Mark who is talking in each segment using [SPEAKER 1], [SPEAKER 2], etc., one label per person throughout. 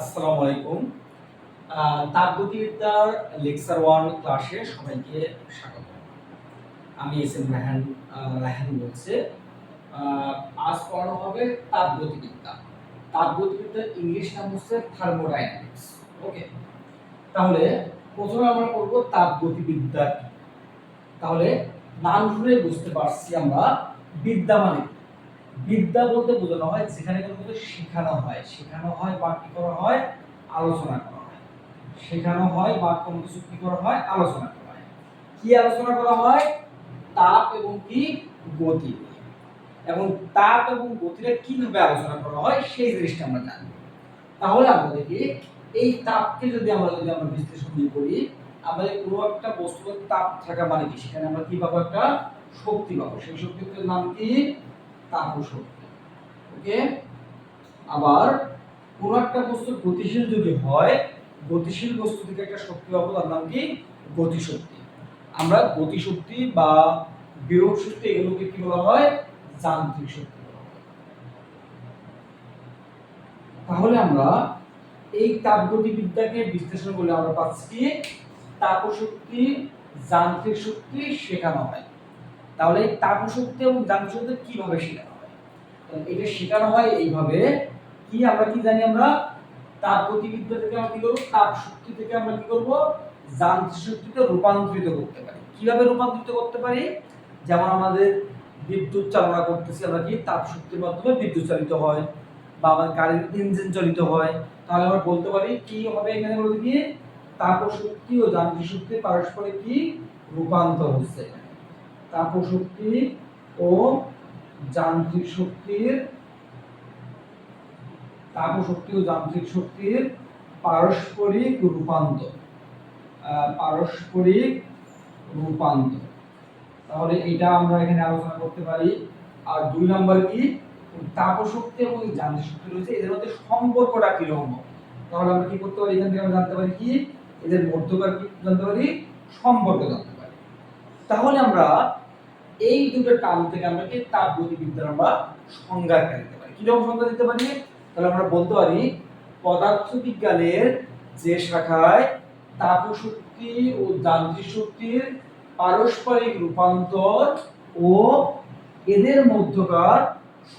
[SPEAKER 1] আসসালামু আলাইকুম। তাপগতিবিদ্যার lecture one ক্লাসে সবাইকে স্বাগত। আমি এস এম রাহান রাহান বলছি। আজ পড়ানো হবে তাপগতিবিদ্যা। তাপগতিবিদ্যার ইংলিশ নাম হচ্ছে থার্মোডাইনামিক্স। ওকে? তাহলে প্রথমে আমরা করব তাপগতিবিদ্যা। তাহলে নাম শুনে বুঝতে পারছি আমরা বিদ্যা মানে। বিদ্যা বলতে বোঝানো হয়, যেখানে কোনো কিছু শেখানো হয়। শেখানো হয়, বা কি করা হয়? আলোচনা করা হয়। শেখানো হয়, বা কোনো কিছু কি করা হয়? আলোচনা করা হয়। কি আলোচনা করা হয়? তাপ এবং কি? গতি এবং তাপ এবং গতিটা কীভাবে আলোচনা করা হয়, সেই জিনিসটা আমরা জানি। তাহলে আমরা দেখি, এই তাপকে যদি আমরা যদি আমরা বিশ্লেষণ করি আমাদের কোনো একটা বস্তুর তাপ থাকা মানে কি? সেখানে আমরা কি পাবো একটা শক্তি পাবো। সেই শক্তির নাম কি? আবার কোন একটা বস্তু গতিশীল যদি হয়, গতিশীল বস্তু থেকে একটা শক্তি পাবো, তার নাম কি? গতিশক্তি। আমরা গতিশক্তি বা বিভব শক্তি এগুলোকে কি বলা হয়? যান্ত্রিক শক্তি তাহলে আমরা এই তাপগতিবিদ্যাকে বিশ্লেষণ করলে আমরা পাচ্ছি কি তাপশক্তি, যান্ত্রিক শক্তি শেখানো হয়। তাহলে এই তাপশক্তি এবং যান্ত্রিক শক্তি কীভাবে শেখানো হয়? এটা শেখানো হয় এইভাবে কি আমরা কি জানি আমরা? তাপ গতিবিদ্যা থেকে আমরা কি করব? তাপ শক্তি থেকে আমরা কি করব? যান্ত্রিক শক্তিতে রূপান্তরিত করতে পারি। কীভাবে রূপান্তরিত করতে পারি? যেমন আমাদের বিদ্যুৎ চালনা করতেছি আমরা কি? তাপ শক্তির মাধ্যমে বিদ্যুৎ চালিত হয় বা আমাদের গাড়ির ইঞ্জিন চালিত হয়। তাহলে আমরা বলতে পারি কি হবে এখানে বলতে কি তাপ শক্তি ও যান্ত্রিক শক্তি পারস্পরিক কি? রূপান্তর হচ্ছে তাপশক্তি ও যান্ত্রিক শক্তির তাপশক্তি ও যান্ত্রিক শক্তির পারস্পরিক রূপান্তর পারস্পরিক রূপান্তর। তাহলে এটা আমরা এখানে আলোচনা করতে পারি। আর দুই নম্বর কি? তাপশক্তি এবং যান্ত্রিক শক্তি রয়েছে, এদের মধ্যে সম্পর্কটা কীরকম তাহলে আমরা কি করতে পারি? এখান থেকে আমরা জানতে পারি কি? এদের মধ্যকার কি জানতে পারি? সম্পর্ক জানতে পারি। তাহলে আমরা এই দুটো টার্ম থেকে আমরা কি তাপ গতিবিদ্যার আমরা সংজ্ঞা দিতে পারি। কীরকম সংজ্ঞা দিতে পারি? তাহলে আমরা বলতে পারি, পদার্থবিজ্ঞানের যে শাখায় তাপশক্তি ও যান্ত্রিক শক্তির পারস্পরিক রূপান্তর ও এদের মধ্যকার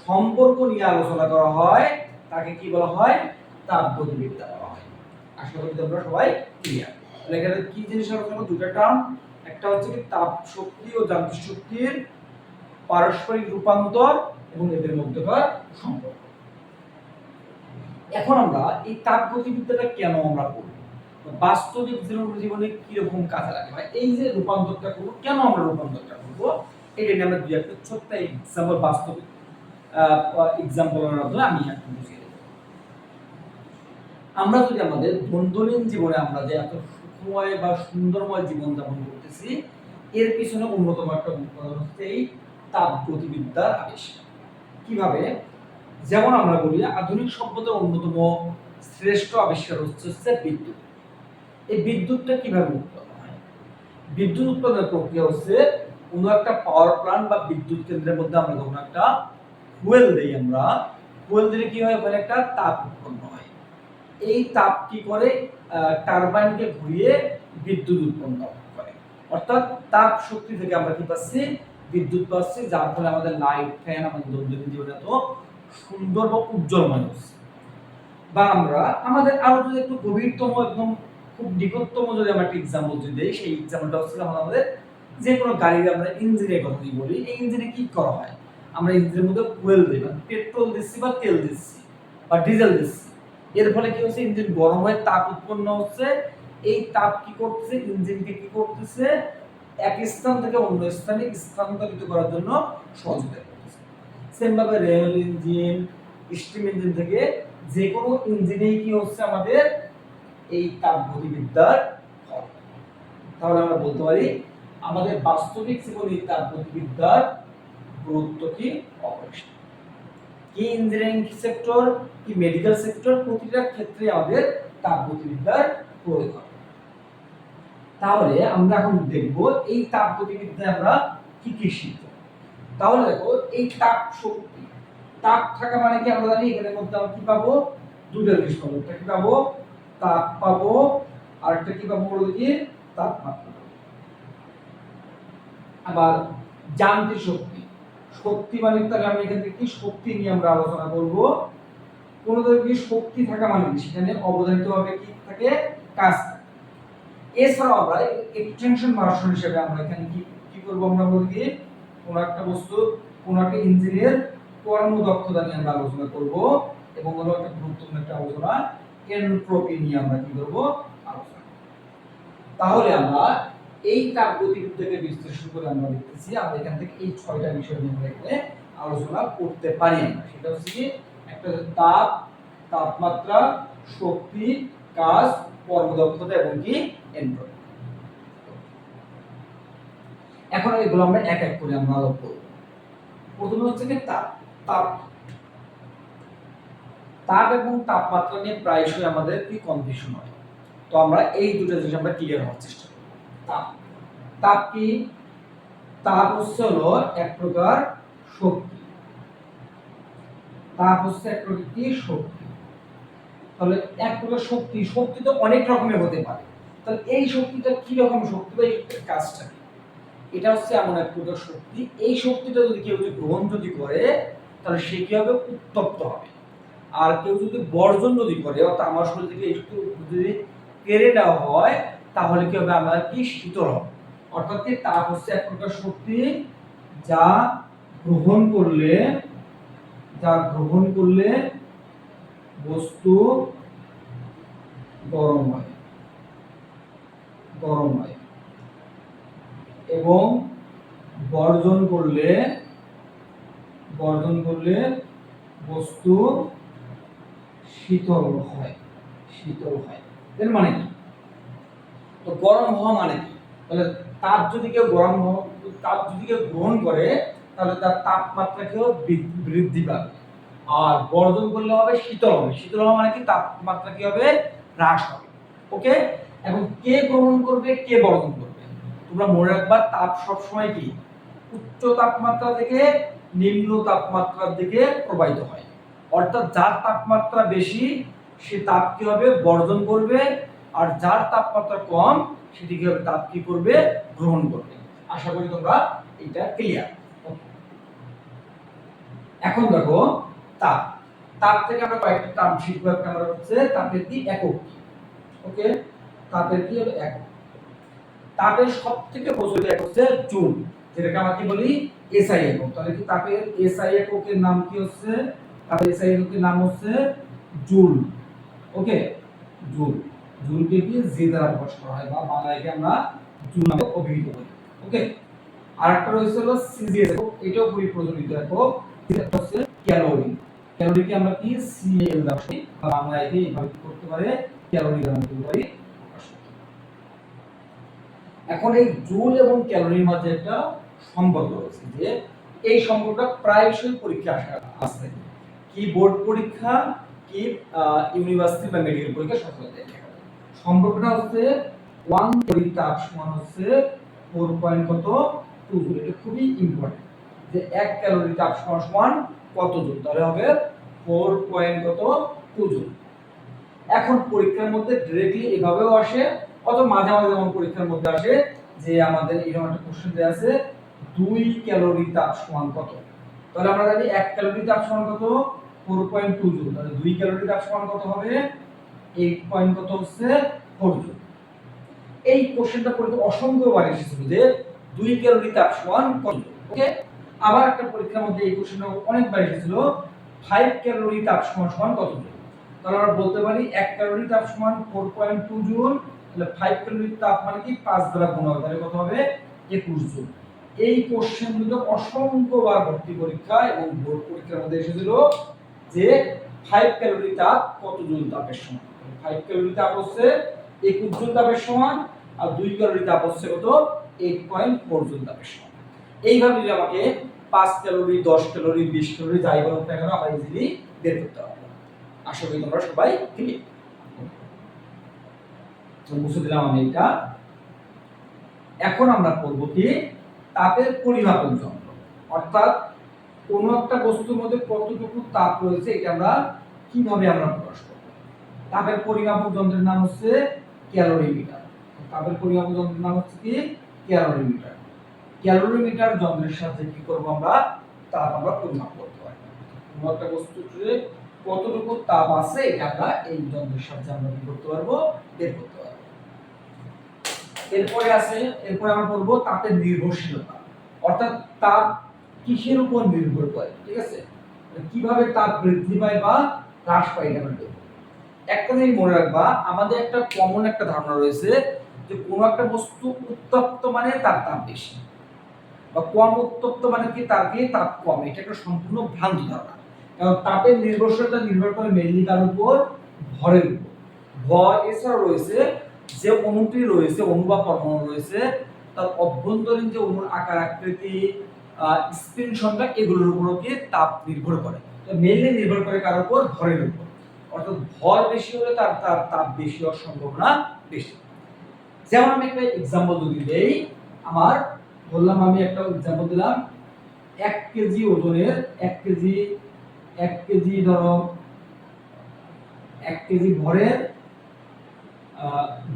[SPEAKER 1] সম্পর্ক নিয়ে আলোচনা করা হয়, তাকে কি বলা হয়? তাপ গতিবিদ্যা বলা হয়। আশা করি তোমরা সবাই ক্লিয়ার তাহলে এখানে কি জিনিস আলোচনা? দুটো টার্ম একটা হচ্ছে কি তাপ শক্তি ও যান্ত্রিক শক্তির পারস্পরিক রূপান্তর এবং এদের মধ্যকার সম্পর্ক। এখন আমরা এই তাপ গতিবিদ্যাটা কেন আমরা করব বাস্তবিক জীবন- কীরকম কাজে লাগে? বা এই যে রূপান্তরটা করব, কেন আমরা রূপান্তরটা করব? এটা নিয়ে আমরা দুই একটা ছোট্ট এক্সাম্পল বাস্তবিক এক্সাম্পলের মাধ্যমে আমি একটু বুঝিয়ে দেবো। আমরা যদি আমাদের দৈনন্দিন জীবনে আমরা যে এত সুখময় বা সুন্দরময় জীবন যাপন করতেছি এর পিছনে অন্যতম একটা উপাদান হচ্ছে এই তাপ গতিবিদ্যার আবিষ্কার। কীভাবে? যেমন আমরা বলি, আধুনিক সভ্যতার অন্যতম শ্রেষ্ঠ আবিষ্কার হচ্ছে হচ্ছে বিদ্যুৎ। এই বিদ্যুৎটা কীভাবে উৎপন্ন হয়? বিদ্যুৎ উৎপাদনের প্রক্রিয়া হচ্ছে কোনো একটা পাওয়ার প্ল্যান্ট বা বিদ্যুৎ কেন্দ্রের মধ্যে আমরা যখন একটা ফুয়েল দেই আমরা। ফুয়েল দিলে কি হয়? ওখানে একটা তাপ উৎপন্ন হয়। এই তাপ কি করে? টারবাইনকে ঘুরিয়ে বিদ্যুৎ উৎপন্ন করে অর্থাৎ তাপ শক্তি থেকে আমরা কি পাচ্ছি? বিদ্যুৎ পাচ্ছি, যার ফলে আমাদের লাইট ফ্যান আমাদের দৈনন্দিন জীবনে এত সুন্দর বা উজ্জ্বলময় হচ্ছে। বা আমরা, আমাদের আরও যদি একটু গভীরতম একদম খুব নিকটতম যদি আমরা একটা এক্সাম্পল যদি দিই, সেই এক্সাম্পলটা হচ্ছে যেমন আমাদের যে কোনো গাড়ির আমরা ইঞ্জিনের কথা যদি বলি, এই ইঞ্জিনে কি করা হয়? আমরা ইঞ্জিনের মধ্যে ফুয়েল দিই মানে পেট্রোল দিচ্ছি বা তেল দিচ্ছি, বা ডিজেল দিচ্ছি। এর ফলে কি হচ্ছে? ইঞ্জিন গরম হয়ে তাপ উৎপন্ন হচ্ছে এই তাপ কি করতেছে? ইঞ্জিনকে কি করতেছে? এক স্থান থেকে অন্য স্থানে স্থানান্তরিত করার জন্য সহযোগিতা করতেছে। সেম ভাবে রেল ইঞ্জিন স্টিম ইঞ্জিন থেকে যে কোনো ইঞ্জিনেই কি হচ্ছে আমাদের এই তাপ গতিবিদ্যার তাহলে আমরা বলতে পারি, আমাদের বাস্তবিক জীবনে তাপ গতিবিদ্যার গুরুত্ব কি? অপরিসীম। কি ইঞ্জিনিয়ারিং সেক্টর কি মেডিকেল সেক্টর প্রতিটা ক্ষেত্রে আমাদের তাপ গতিবিদ্যার প্রয়োগ হয় তাহলে আমরা এখন দেখব এই তাপ গতিবিদ্যায় আমরা কি কি শিখব। তাহলে দেখো, এই তাপ শক্তি, তাপ থাকা মানে কি আমরা জানি, এখানের মধ্যে আমরা কি পাবো? দুটো জিনিস পাবো, একটা কি পাবো? তাপ পাবো আর একটা কি পাবো বলো দেখি? তাপমাত্রা আবার যান্ত্রিক শক্তি শক্তি মানে তাহলে আমি এখান কি শক্তি নিয়ে আমরা আলোচনা করব? কোন ধরনের শক্তি থাকা মানে সেখানে অবদানিত ভাবে কি থাকে? কাজ এছাড়াও আমরা এক্সটেনশন ভার্সন হিসেবে আমরা এখানে কি কি করব আমরা বলি কি? কোন একটা বস্তু, কোন একটা ইঞ্জিনের কর্মদক্ষতা নিয়ে আমরা আলোচনা করব এবং হলো একটা গুরুত্বপূর্ণ একটা আলোচনা এনট্রপি নিয়ে আমরা কি করব? আলোচনা তাহলে আমরা এই তাপ গতিবিদ্যাকে বিশ্লেষণ করে আমরা দেখতেছি, আমরা এখান থেকে এই ছয়টা বিষয় নিয়ে আমরা এখানে আলোচনা করতে পারি। সেটা হচ্ছে কি, একটা তাপ, তাপমাত্রা, শক্তি, কাজ, কর্মদক্ষতা এবং কি? এনট্রপি এখন এগুলো আমরা এক এক করে আমরা আলোক করব। প্রথমে হচ্ছে কি তাপ তাপ। তাপ এবং তাপমাত্রা নিয়ে প্রায়শই আমাদের কি কনফিউশন হয়। তো আমরা এই দুটো জিনিস আমরা ক্লিয়ার হওয়ার চেষ্টা করব। তাপ। তাপ কি? তাপ হচ্ছে হলো এক প্রকার শক্তি। তাপ হচ্ছে এক প্রকার কি শক্তি। তাহলে এক প্রকার শক্তি শক্তি তো অনেক রকমের হতে পারে। তাহলে এই শক্তিটা কি রকম শক্তি বা এই শক্তির কাজটা কি? এটা হচ্ছে এমন এক প্রকার শক্তি। এই শক্তিটা যদি কেউ যদি গ্রহণ যদি করে, তাহলে সে কি হবে? উত্তপ্ত হবে। আর কেউ যদি বর্জন যদি করে, অর্থাৎ আমার শরীর থেকে একটু যদি কেড়ে নেওয়া হয়, তাহলে কি হবে? আমরা কি? শীতল হবে। অর্থাৎ কি? তাপ হচ্ছে এক প্রকার শক্তি যা গ্রহণ করলে, যা গ্রহণ করলে বস্তু গরম হয়। গরম হয়। এবং বর্জন করলে বর্জন করলে বস্তু শীতল হয় শীতল হয়। এর মানে কি? তো গরম হওয়া মানে কি? তাহলে তাপ যদি কেউ গরম তাপ যদি কেউ গ্রহণ করে, তাহলে তার তাপমাত্রা কেউ বৃদ্ধি- বৃদ্ধি পাবে। আর বর্জন করলে হবে শীতল হবে। শীতল হওয়া মানে কি? তাপমাত্রা কি হবে? হ্রাস হবে। ওকে এখন কে গ্রহণ করবে, কে বর্জন করবে? তোমরা মনে রাখবা, তাপ সবসময় কি? উচ্চ তাপমাত্রা থেকে নিম্ন তাপমাত্রার দিকে প্রবাহিত হয়। অর্থাৎ যার তাপমাত্রা বেশি, সে তাপ কি হবে? বর্জন করবে। আর যার তাপমাত্রা কম সেটি কি হবে? তাপ কি করবে? গ্রহণ করবে। আশা করি তোমরা এটা ক্লিয়ার এখন দেখো, তাপ। তাপ থেকে আমরা কয়েকটা টার্ম শিখব। একটা আমরা হচ্ছে তাপের কি একক ওকে তাপের কি হলো একক তাপের সব থেকে প্রচলিত একক হচ্ছে জুল যেটাকে আমরা কি বলি? এসআই একক তাহলে কি তাপের এসআই এককের নাম কি হচ্ছে? তাপের এসআই এককের নাম হচ্ছে জুল। ওকে? জুল। জুলকে কি? জি দ্বারা প্রকাশ করা হয় বা বাংলায় আমরা জুল নামে অভিহিত করি। ওকে? আরেকটা রয়েছে হলো সিজিএস একক এটাও খুবই প্রচলিত একক এটা হচ্ছে ক্যালোরি। ক্যালোরিকে আমরা কি? সিএল দ্বারা বা বাংলায় এইভাবে করতে পারে? ক্যালোরি দ্বারা করতে পারি? এখন এই জুল এবং ক্যালোরির মাঝে একটা সম্পর্ক রয়েছে যে এই সম্পর্কটা প্রায়শই পরীক্ষা আসা কি বোর্ড পরীক্ষা, কি ইউনিভার্সিটি বা মেডিকেল পরীক্ষা দেখা সম্পর্কটা হচ্ছে ওয়ান তৈরি তাপ সমান হচ্ছে ফোর পয়েন্ট কত? Two joule. এটা খুবই ইম্পর্টেন্ট যে এক ক্যালোরি তাপ সমান সমান কত জুল? তাহলে হবে ফোর পয়েন্ট কত? Two joule. এখন পরীক্ষার মধ্যে ডিরেক্টলি এভাবেও আসে অত মাঝে মাঝে যেমন পরীক্ষার মধ্যে আসে যে আমাদের এরকম একটা কোশ্চেন দেওয়া আছে, দুই ক্যালোরি তাপ সমান কত? তাহলে আমরা জানি এক ক্যালোরি তাপ সমান কত? ফোর পয়েন্ট টু জুল তাহলে দুই ক্যালোরি তাপ সমান কত হবে? এইট পয়েন্ট কত হচ্ছে? ফোর জুল এই কোশ্চেনটা পড়তে অসংখ্যবার এসেছিল যে দুই ক্যালোরি তাপ সমান কত? ওকে আবার একটা পরীক্ষার মধ্যে এই কোশ্চেনটা অনেকবার এসেছিল। ফাইভ ক্যালোরি তাপ সমান সমান কত? জুল তাহলে আমরা বলতে পারি এক ক্যালোরি তাপ সমান ফোর পয়েন্ট টু জুল তাহলে ফাইভ ক্যালোরি তাপ মানে কি? পাঁচ দ্বারা গুণ হবে। তাহলে কত হবে? একুশ জুল এই কোশ্চেন দুটো অসংখ্যবার ভর্তি পরীক্ষা এবং বোর্ড পরীক্ষার মধ্যে এসেছিল যে ফাইভ ক্যালোরি তাপ কত জুল তাপের সমান? ফাইভ ক্যালোরি তাপ হচ্ছে একুশ জুল তাপের সমান আর দুই ক্যালোরি তাপ হচ্ছে কত? এইট পয়েন্ট ফোর জুল তাপের সমান। এইভাবে যদি আমাকে পাঁচ ক্যালোরি দশ ক্যালোরি বিশ ক্যালোরি যাই বলুক না কেন, আমরা ইজিলি বের করতে পারব। আশা করি তোমরা সবাই ক্লিয়ার মুছে দিলাম আমি এটা এখন আমরা করব কি? তাপের পরিমাপন যন্ত্র। অর্থাৎ কোন একটা বস্তুর মধ্যে কতটুকু তাপ রয়েছে এটা আমরা কীভাবে আমরা প্রকাশ করব? তাপের পরিমাপক যন্ত্রের নাম হচ্ছে ক্যালোরিমিটার। তাপের পরিমাপক যন্ত্রের নাম হচ্ছে কি? ক্যালোরিমিটার। ক্যালোরিমিটার যন্ত্রের সাথে কি করব আমরা? তাপ আমরা পরিমাপ করতে পারি। কোনো একটা বস্তুতে কতটুকু তাপ আছে, এটা আমরা এই যন্ত্রের সাহায্যে আমরা কি করতে পারব? বের করতে পারব। এরপরে আছে, এরপরে আমরা পড়ব তাপের নির্ভরশীলতা। অর্থাৎ তাপ কিসের উপর নির্ভর করে, ঠিক আছে? মানে কীভাবে তাপ বৃদ্ধি পায় বা হ্রাস পায় এটা আমরা দেখব। একটা জিনিস মনে রাখবা, আমাদের একটা কমন একটা ধারণা রয়েছে যে কোনো একটা বস্তু উত্তপ্ত মানে তার তাপ বেশি বা কম উত্তপ্ত মানে কি তার দিয়ে তাপ কম, এটা একটা সম্পূর্ণ ভ্রান্ত ধারণা। কারণ তাপের নির্ভরশীলতা নির্ভর করে মেনলি তার উপর? ভরের উপর। ভর এছাড়াও রয়েছে যে অণুটি রয়েছে, অণু বা পরমাণু রয়েছে, তার অভ্যন্তরীণ যে অণুর আকার, আকৃতি স্পিন সংখ্যা, এগুলোর উপরও কি তাপ নির্ভর করে। মেনলি নির্ভর করে কার উপর? ভরের উপর। অর্থাৎ ভর বেশি হলে তার তার তাপ বেশি হওয়ার সম্ভাবনা বেশি। যেমন আমি একটা এক্সাম্পল যদি দেই, আমার বললাম আমি একটা এক্সাম্পল দিলাম, এক কেজি ওজনের এক কেজি এক কেজি ধরো, এক কেজি ভরের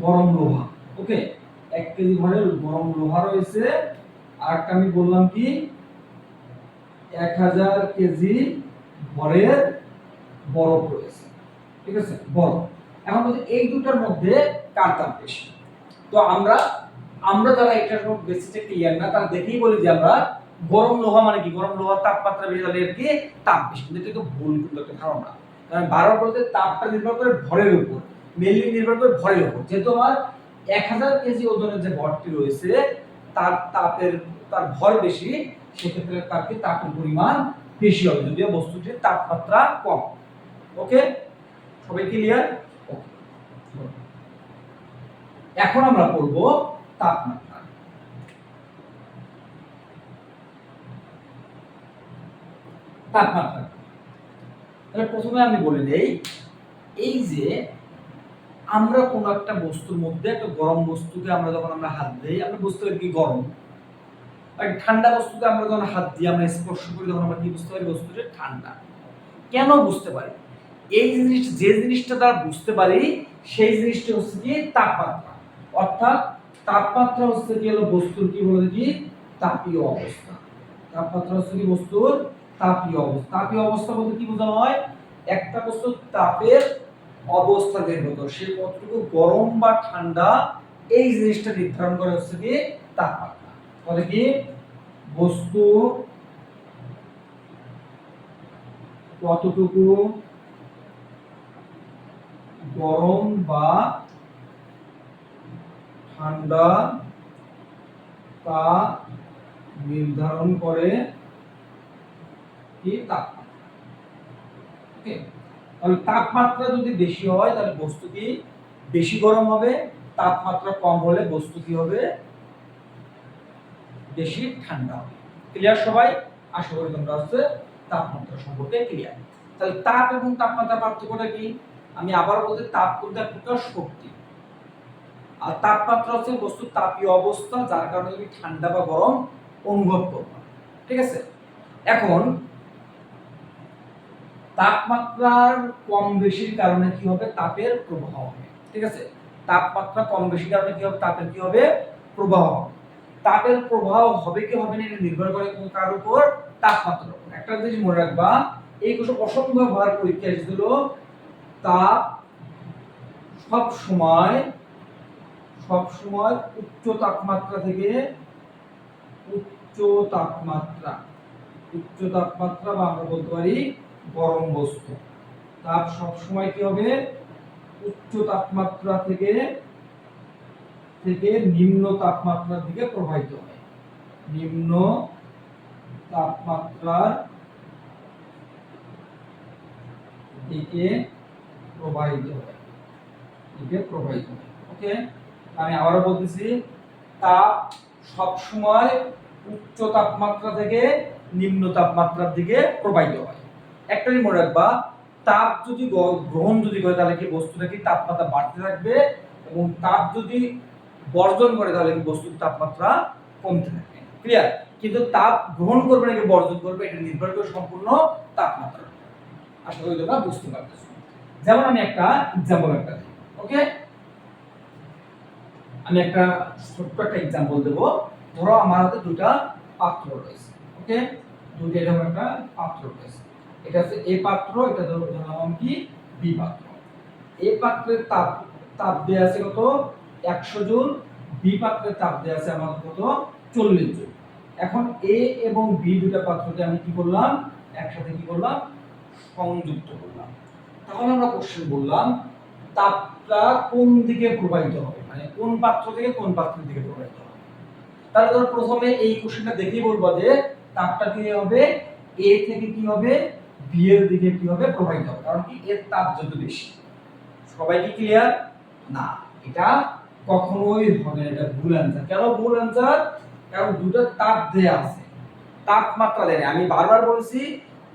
[SPEAKER 1] গরম লোহা। ওকে এক কেজি ভরের গরম লোহা রয়েছে। আর আমি বললাম কি? এক হাজার কেজি ভরের বরফ রয়েছে। ঠিক আছে? বরফ। এখন বলছি এই দুটার মধ্যে কার তাপ বেশি? তো আমরা আমরা যারা এটার বেসিসে ক্লিয়ার না, তারা দেখেই বলি যে আমরা গরম লোহা মানে কি? গরম লোহার তাপমাত্রা বেশি তাহলে এর কি, তাপ বেশি। কিন্তু এটা ভুল, কিন্তু একটা ধারণা। কারণ বলতে তাপটা নির্ভর করে ভরের উপর। মেনলি নির্ভর করে ভরের উপর। যেহেতু আমার এক হাজার কেজি ওজনের যে ভরটি রয়েছে, তার তাপের, তার ভর বেশি, সেক্ষেত্রে তার কি তাপের পরিমাণ বেশি হবে, যদিও বস্তুটির তাপমাত্রা কম। ওকে সবাই ক্লিয়ার এখন আমরা পড়ব তাপমাত্রা। তাপমাত্রা। তাহলে প্রথমে আমি বলে দেই, এই যে আমরা কোনো একটা বস্তুর মধ্যে, একটা গরম বস্তুকে আমরা যখন আমরা হাত দিই, আমরা বুঝতে পারি কি গরম? আর ঠান্ডা বস্তুকে আমরা যখন হাত দিই, আমরা স্পর্শ করি, তখন আমরা কি বুঝতে পারি? বস্তুটা ঠান্ডা। কেন বুঝতে পারি? এই জিনিস, যে জিনিসটা তারা বুঝতে পারি, সেই জিনিসটা হচ্ছে কি? তাপমাত্রা। অর্থাৎ তাপমাত্রা হচ্ছে কি হলো? বস্তুর কি বলে কি? তাপীয় অবস্থা। তাপমাত্রা হচ্ছে কি বস্তুর? তাপীয় অবস্থা। তাপীয় অবস্থা বলতে কি বোঝানো হয়? একটা বস্তুর তাপের অবস্থা নির্ভর করে সে কতটুকু গরম বা ঠান্ডা, এই জিনিসটা নির্ধারণ করে হচ্ছে কি তাপমাত্রা। বলে কি? বস্তু কতটুকু গরম বা ঠান্ডা তা নির্ধারণ করে কি তাপমাত্রা? তাহলে তাপমাত্রা যদি বেশি হয়, তাহলে বস্তু কি? বেশি গরম হবে, তাপমাত্রা কম হলে বস্তু কি হবে? বেশি ঠান্ডা হবে। ক্লিয়ার সবাই? আশা করি তোমরা হচ্ছে তাপমাত্রা সম্পর্কে ক্লিয়ার তাহলে তাপ এবং তাপমাত্রা পার্থক্যটা কি? আমি আবার বলতে তাপ কিন্তু এক প্রকার শক্তি। আর তাপমাত্রা হচ্ছে বস্তুর তাপীয় অবস্থা, যার কারণে তুমি ঠান্ডা বা গরম অনুভব করবে। ঠিক আছে? এখন তাপমাত্রার কম বেশির কারণে কি হবে? তাপের প্রবাহ হবে। ঠিক আছে? তাপমাত্রা কম বেশি কারণে কি হবে? তাপের কি হবে? প্রবাহ তাপের প্রবাহ হবে কি হবে না এটা নির্ভর করে কোন কার উপর? তাপমাত্রার উপর। একটা জিনিস মনে রাখবা, এই কিছু অসম্ভব হওয়ার পরীক্ষা এসেছিল তাপ সব সময় সব সময় উচ্চ তাপমাত্রা থেকে উচ্চ তাপমাত্রা উচ্চ তাপমাত্রা বা আমরা বলতে পারি গরম বস্তু। তাপ সব সময় কি হবে? উচ্চ তাপমাত্রা থেকে থেকে নিম্ন তাপমাত্রার দিকে প্রবাহিত হয়। নিম্ন তাপমাত্রার দিকে প্রবাহিত হয়। দিকে প্রবাহিত হয়। ওকে আমি আবারও বলতেছি, তাপ সব সময় উচ্চ তাপমাত্রা থেকে নিম্ন তাপমাত্রার দিকে প্রবাহিত হয়। একটা জিনিস মনে রাখবা, তাপ যদি গ্রহণ যদি করে তাহলে কি বস্তুটা কি তাপমাত্রা বাড়তে থাকবে এবং তাপ যদি বর্জন করে তাহলে কি বস্তুর তাপমাত্রা কমতে থাকবে। ক্লিয়ার কিন্তু তাপ গ্রহণ করবে নাকি বর্জন করবে এটা নির্ভর করে সম্পূর্ণ তাপমাত্রা। আশা করি তোমরা বুঝতে পারতেছো। যেমন আমি একটা এক্সাম্পল একটা দিই ওকে আমি একটা ছোট্ট একটা এক্সাম্পল দেবো। ধরো আমার হাতে দুটা পাত্র রয়েছে ওকে দুটো এরকম একটা পাত্র রয়েছে। এটা হচ্ছে এ পাত্র, এটা ধরো ধরলাম কি? বি পাত্র। এ পাত্রের তাপ তাপ দেওয়া আছে কত? একশো জুল। বি পাত্রের তাপ দেওয়া আছে আমার কত? চল্লিশ জুল। এখন এ এবং বি দুটা পাত্রকে আমি কি করলাম? একসাথে কি করলাম? সংযুক্ত করলাম। তাহলে আমরা কোশ্চেন বললাম, তাপটা কোন দিকে প্রবাহিত হবে? মানে কোন পাত্র থেকে কোন পাত্রের দিকে প্রবাহিত হবে? তাহলে ধর প্রথমে এই কোশ্চেনটা দেখেই বলব যে তাপটা কি হবে? এ থেকে কি হবে? বি এর দিকে কি হবে প্রবাহিত হবে? কারণ কি? এর তাপ যত বেশি। সবাই কি ক্লিয়ার না। এটা কখনোই হবে এটা ভুল অ্যান্সার কেন ভুল অ্যান্সার কারণ দুটো তাপ দেয়া আছে। তাপমাত্রা দেয় আমি বারবার বলছি,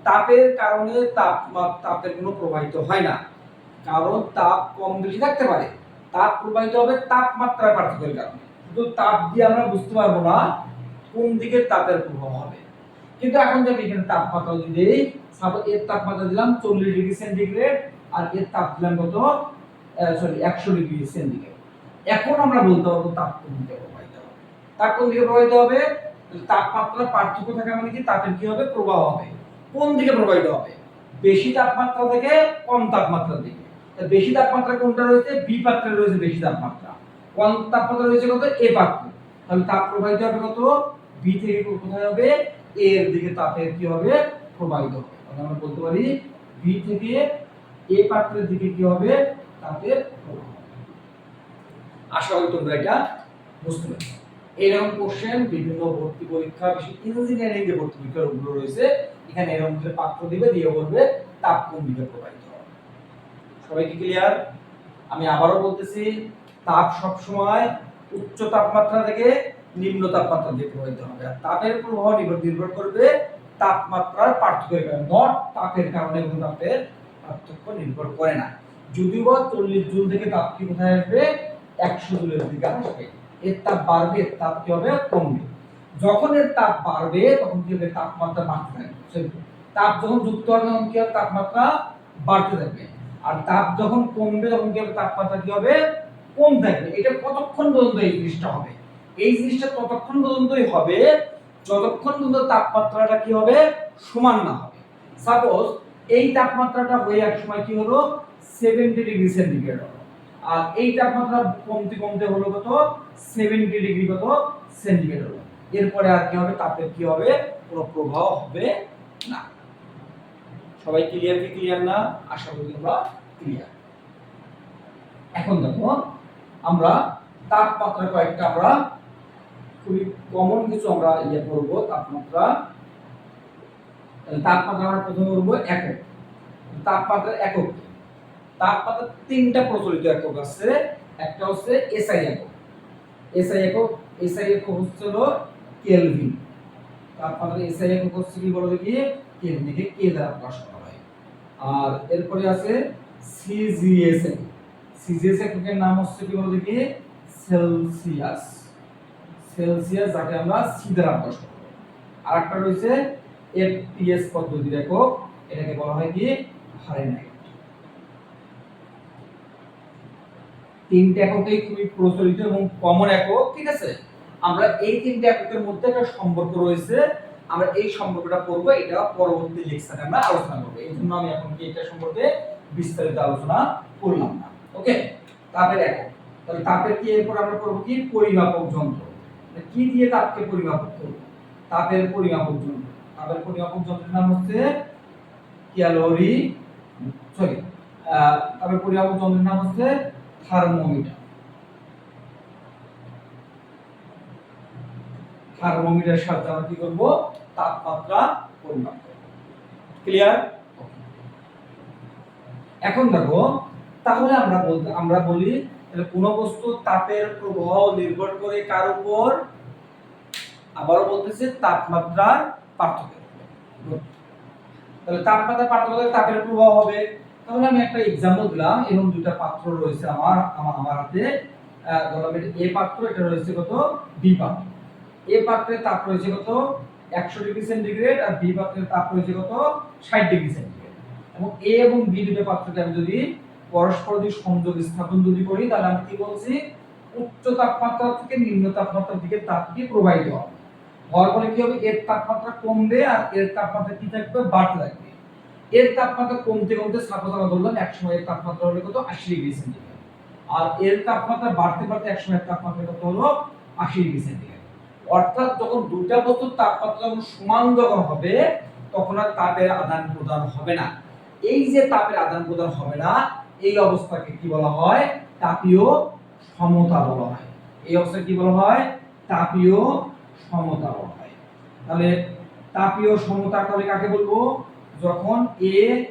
[SPEAKER 1] তাপের কারণে তাপ তাপের কোনো প্রবাহিত হয় না। কারণ তাপ কম বেশি থাকতে পারে। তাপ প্রবাহিত হবে তাপমাত্রার পার্থক্যের কারণে। শুধু তাপ দিয়ে আমরা বুঝতে পারব না কোন দিকে তাপের প্রভাব হবে। কিন্তু এখন যদি এখানে তাপমাত্রা যদি এর তাপমাত্রা দিলাম চল্লিশ ডিগ্রি সেন্টিগ্রেড, আর এর তাপ দিলাম কত? সরি একশো ডিগ্রি সেন্টিগ্রেড। এখন আমরা বলতে পারব তাপ কোন দিকে প্রবাহিত হবে। তাপ কোন দিকে প্রবাহিত হবে তাপমাত্রার পার্থক্য থাকা মানে কি? তাপের কি হবে? প্রবাহ হবে। কোন দিকে প্রবাহিত হবে? বেশি তাপমাত্রা থেকে কম তাপমাত্রার দিকে। বেশি তাপমাত্রা কোনটা রয়েছে? বি পাত্রে রয়েছে বেশি তাপমাত্রা। কম তাপমাত্রা রয়েছে কত? এ পাত্রে। তাহলে তাপ প্রবাহিত হবে কত? বি থেকে কোথায় হবে? এর দিকে তাপের কি হবে? প্রবাহিত হবে। আমরা বলতে পারি বি থেকে এ পাত্রের দিকে কি হবে? তাপের আশা করি তোমরা এটা বুঝতে পারছ। এরকম কোশ্চেন বিভিন্ন ভর্তি পরীক্ষা, বিশেষ ইঞ্জিনিয়ারিং যে ভর্তি পরীক্ষাগুলো রয়েছে, এখানে এরকম করে পাত্র দিবে, দিয়ে বলবে তাপ কোন দিকে প্রবাহিত হবে। সবাই কি ক্লিয়ার আমি আবারও বলতেছি, তাপ সব সময় উচ্চ তাপমাত্রা থেকে নিম্ন তাপমাত্রা দিয়ে প্রবাহিত হবে। আর তাপের প্রবাহ নির্ভর করবে তাপমাত্রার পার্থক্যের কারণে নট তাপের কারণে কোনো তাপের পার্থক্য নির্ভর করে না। যদিও বা চল্লিশ জুল থেকে তাপ কি কোথায় আসবে? একশো জুলের দিকে আসবে। এর তাপ বাড়বে, এর তাপ কি হবে? কমবে। যখন এর তাপ বাড়বে, তখন কি হবে? তাপমাত্রা বাড়তে থাকবে। তাপ যখন যুক্ত হবে, তখন কি হবে? তাপমাত্রা বাড়তে থাকবে। আর তাপ যখন কমবে, তখন কি হবে? তাপমাত্রা কি হবে? কম থাকবে। এটা কতক্ষণ পর্যন্ত এই জিনিসটা হবে? এই জিনিসটা ততক্ষণ পর্যন্তই হবে যতক্ষণ পর্যন্ত তাপমাত্রাটা কি হবে? সমান না হবে। সাপোজ এই তাপমাত্রাটা হয়ে এক সময় কি হলো? সেভেন্টি ডিগ্রি সেন্টিগ্রেড হলো। আর এই তাপমাত্রা কমতে কমতে হলো কত? সেভেন্টি ডিগ্রি কত? সেন্টিগ্রেড হলো। এরপরে আর কি হবে? তাপের কি হবে? কোনো প্রভাব হবে না। সবাই ক্লিয়ার কি ক্লিয়ার না? আশা করি তোমরা ক্লিয়ার এখন দেখো, আমরা তাপমাত্রা কয়েকটা আমরা খুবই কমন কিছু আমরা ইয়ে করব তাপমাত্রা। তাপমাত্রা আমরা প্রথমে করব একক। তাপমাত্রার একক কি? তাপমাত্রার তিনটা প্রচলিত একক আছে। একটা হচ্ছে এসআই একক। এসআই একক এসআই একক হচ্ছে হলো কেলভিন। তাপমাত্রা এসআই একক হচ্ছে কি বলো দেখি? কেলভিনকে কে দ্বারা প্রকাশ করা হয়। আর এরপরে আছে সিজিএস একক। সিজিএস এককের নাম হচ্ছে কি বলো দেখি? সেলসিয়াস। সেলসিয়াস যাকে আমরা আর একটা রয়েছে একক এটাকে বলা হয় কি? ফারেনহাইট। তিনটে এককেই খুবই প্রচলিত এবং কমন একক, ঠিক আছে? আমরা এই তিনটে এককের মধ্যে একটা সম্পর্ক রয়েছে। আমরা এই সম্পর্কটা পড়ব, এটা পরবর্তী লেকচারে আমরা আলোচনা করব। এই জন্য আমি এখন কি এটা সম্পর্কে বিস্তারিত আলোচনা করলাম না। ওকে তাপের একক। তাহলে তাপের কি এরপর আমরা করব কি? পরিমাপক যন্ত্র। কি দিয়ে তাপকে পরিমাপ করব? তাপের পরিমাপক যন্ত্র তাপের পরিমাপক যন্ত্রের নাম হচ্ছে ক্যালোরি, সরি তাপের পরিমাপক যন্ত্রের নাম হচ্ছে থার্মোমিটার। থার্মোমিটার সাথে আমরা কি করব? তাপমাত্রা পরিমাপ করব। ক্লিয়ার এখন দেখো, তাহলে আমরা বলতে আমরা বলি তাহলে কোন বস্তু তাপের প্রবাহ নির্ভর করে কার উপর? আবারও বলতেছে, তাপমাত্রার পার্থক্য তাহলে তাপমাত্রার পার্থক্য তাপের প্রবাহ হবে। তাহলে আমি একটা এক্সাম্পল দিলাম, এরকম দুটা পাত্র রয়েছে আমার আমার আমার হাতে। ধরলাম এটা এ পাত্র, এটা রয়েছে কত? বি পাত্র। এ পাত্রের তাপ রয়েছে কত? একশো ডিগ্রি সেন্টিগ্রেড, আর বি পাত্রের তাপ রয়েছে কত? ষাট ডিগ্রি সেন্টিগ্রেড। এবং এ এবং বি দুটো পাত্রকে আমি যদি পরস্পর যদি সংযোগ স্থাপন যদি করি, তাহলে আমি কি বলছি? উচ্চ তাপমাত্রা থেকে নিম্ন তাপমাত্রার দিকে তাপটি প্রবাহিত হবে। হওয়ার ফলে কি হবে? এর তাপমাত্রা কমবে আর এর তাপমাত্রা কি থাকবে? বাড়তে থাকবে। এর তাপমাত্রা কমতে কমতে সাপোজ আমরা ধরলাম এক সময় এর তাপমাত্রা হলো কত? আশি ডিগ্রি সেন্টিগ্রেড। আর এর তাপমাত্রা বাড়তে বাড়তে এক সময় এর তাপমাত্রা কত হলো? আশি ডিগ্রি সেন্টিগ্রেড। অর্থাৎ যখন দুইটা বস্তুর তাপমাত্রা যখন সমান যখন হবে, তখন আর তাপের আদান প্রদান হবে না। এই যে তাপের আদান প্রদান হবে না এই অবস্থাকে কি বলা হয়? তাপীয় সমতা বলা হয়। এই অবস্থাকে কি বলা হয়? তাপীয় সমতা বলা হয়। তাহলে তাপীয় সমতা তাহলে কাকে বলব? যখন এ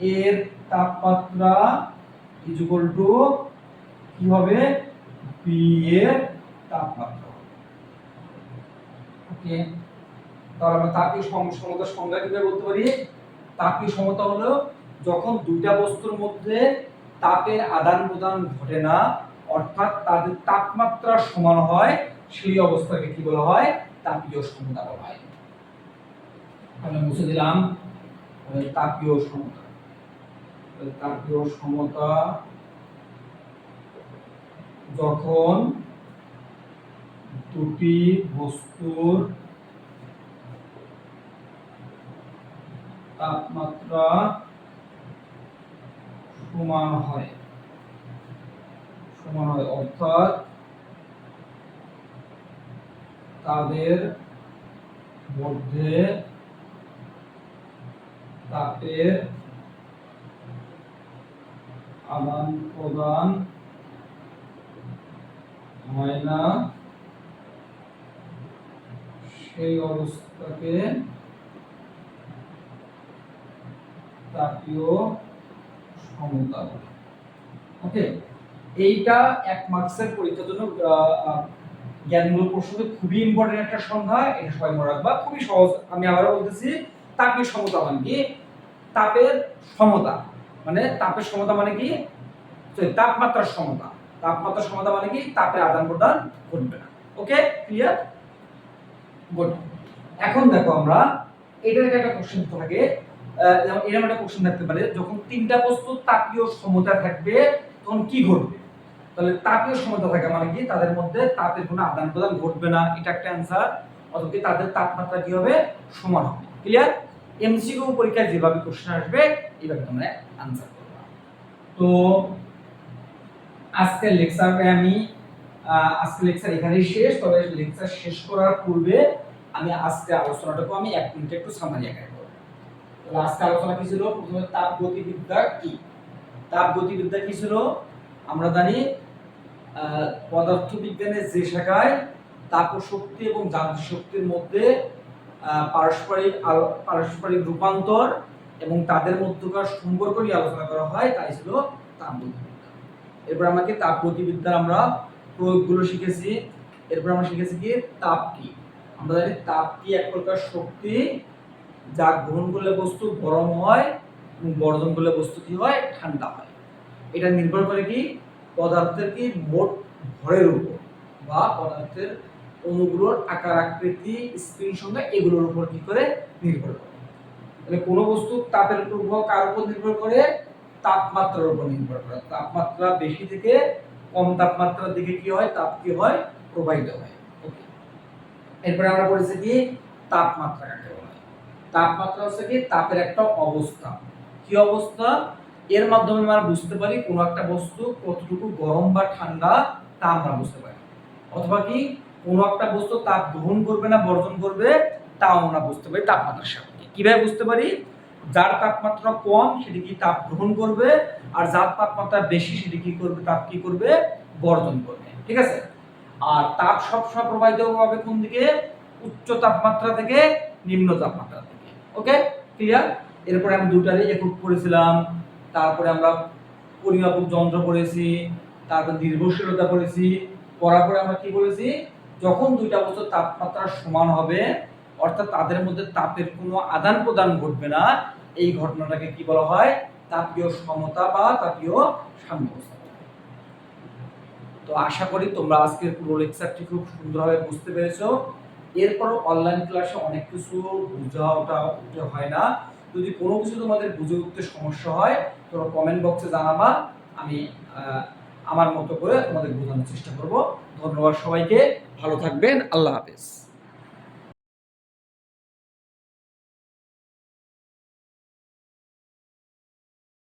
[SPEAKER 1] এর তাপমাত্রা ইজ ইকুয়াল টু কি হবে? বি এর তাপমাত্রা। ওকে তাহলে আমরা তাপীয় সম- সমতার সংজ্ঞা কীভাবে বলতে পারি? তাপীয় সমতা হলো যখন দুইটা বস্তুর মধ্যে তাপের আদান প্রদান ঘটে না, অর্থাৎ তাদের তাপমাত্রা সমান হয়, সেই অবস্থাকে কি বলা হয়? তাপীয় সমতা বলা হয়। তাহলে মুছে দিলাম। তাপীয় সমতা। তাপীয় সমতা যখন দুটি বস্তুর তাপমাত্রা সমান হয়। সমান হয় অর্থাৎ তাদের মধ্যে তাপের আদান প্রদান হয় না। সেই অবস্থাকে তাপীয় বলে। ওকে এইটা এক মার্কসের পরীক্ষার জন্য জ্ঞানমূলক প্রশ্ন খুবই ইম্পর্টেন্ট একটা সংখ্যা, এটা সবাই মনে রাখবা, খুবই সহজ। আমি আবারও বলতেছি, তাপের সমতা মানে কি? তাপের সমতা। মানে তাপের সমতা মানে কি? তাপমাত্রার সমতা। তাপমাত্রার সমতা মানে কি? তাপের আদান প্রদান ঘটবে না। ওকে ক্লিয়ার গুড এখন দেখো আমরা, এটার একটা কোশ্চেন থাকে যেমন এরকম একটা কোশ্চেন থাকতে পারে, যখন তিনটা বস্তু তাপীয় সমতা থাকবে, তখন কি ঘটবে? তাহলে তাপীয় সমতা থাকা মানে কি? তাদের মধ্যে তাপের কোনো আদান প্রদান ঘটবে না, এটা একটা অ্যান্সার অথবা তাদের তাপমাত্রা কি হবে? সমান হবে। ক্লিয়ার এমসিকিউ পরীক্ষায় যেভাবে কোশ্চেন আসবে, এইভাবে তোমরা আনসার করবে। তো আজকের লেকচারে আমি আজকের লেকচার এখানেই শেষ, তবে লেকচার শেষ করার পূর্বে আমি আজকে আলোচনাটাকে আমি এক মিনিটে একটু সামারি আকারে আজকে আলোচনা কি ছিল? প্রথমে তাপ গতিবিদ্যা কি? তাপ গতিবিদ্যা কি ছিল? আমরা জানি পদার্থবিজ্ঞানের যে শাখায় তাপ শক্তি এবং যান্ত্রিক শক্তির মধ্যে পারস্পরিক পারস্পরিক রূপান্তর এবং তাদের মধ্যকার সম্পর্ক নিয়ে আলোচনা করা হয়, তাই ছিল তাপ গতিবিদ্যা। এরপর আমাকে তাপ গতিবিদ্যার আমরা প্রয়োগগুলো শিখেছি। এরপর আমরা শিখেছি কি? তাপ কি? আমরা জানি তাপ কি এক প্রকার শক্তি যা গ্রহণ করলে বস্তু গরম হয় এবং বর্জন করলে বস্তু কি হয়? ঠান্ডা হয়। এটা নির্ভর করে কি? পদার্থের কি মোট ভরের উপর বা পদার্থের অণুগুলোর আকার, আকৃতি স্পিন সংখ্যা এগুলোর উপর কি করে নির্ভর করে? তাহলে কোনো বস্তু তাপের প্রভাব কার উপর নির্ভর করে? তাপমাত্রার উপর নির্ভর করে। তাপমাত্রা বেশি থেকে কম তাপমাত্রার দিকে কি হয়? তাপ কি হয়? প্রবাহিত হয়. এরপরে আমরা পড়েছি কি? তাপমাত্রা কাকে তাপমাত্রা হচ্ছে কি তাপের একটা অবস্থা। কি অবস্থা? এর মাধ্যমে আমরা বুঝতে পারি কোন একটা বস্তু কতটুকু গরম বা ঠান্ডা তা আমরা বুঝতে পারি। অথবা কি কোন একটা বস্তু তাপ গ্রহণ করবে না, বর্জন করবে তাও আমরা বুঝতে পারি তাপমাত্রার সাপেক্ষে কীভাবে বুঝতে পারি? যার তাপমাত্রা কম সেটি কি তাপ গ্রহণ করবে আর যার তাপমাত্রা বেশি সেটি কি করবে, তাপ কি করবে? বর্জন করবে। ঠিক আছে? আর তাপ সবসময় প্রবাহিত হবে কোন দিকে? উচ্চ তাপমাত্রা থেকে নিম্ন তাপমাত্রা। ওকে ক্লিয়ার এরপরে আমি দুটারই একক পড়েছিলাম তারপরে আমরা পরিমাপক যন্ত্র পড়েছি তারপর নির্ভরশীলতা পড়েছি পড়ার পরে আমরা কি বলেছি যখন দুইটা বস্তু তাপমাত্রা সমান হবে, অর্থাৎ তাদের মধ্যে তাপের কোনো আদান প্রদান ঘটবে না, এই ঘটনাটাকে কি বলা হয়? তাপীয় সমতা বা তাপীয় সাম্যাবস্থা। তো আশা করি তোমরা আজকের পুরো লেকচারটি খুব সুন্দরভাবে বুঝতে পেরেছ। এরপর অনলাইন ক্লাসে অনেক কিছু বোঝা ওটা উঠে হয় না। যদি কোনো কিছু তোমাদের বুঝে উঠতে সমস্যা হয়, তোমরা কমেন্ট বক্সে জানাবা, আমি আমার মতো করে তোমাদের বোঝানোর চেষ্টা করব। ধন্যবাদ সবাইকে, ভালো থাকবেন, আল্লাহ হাফেজ।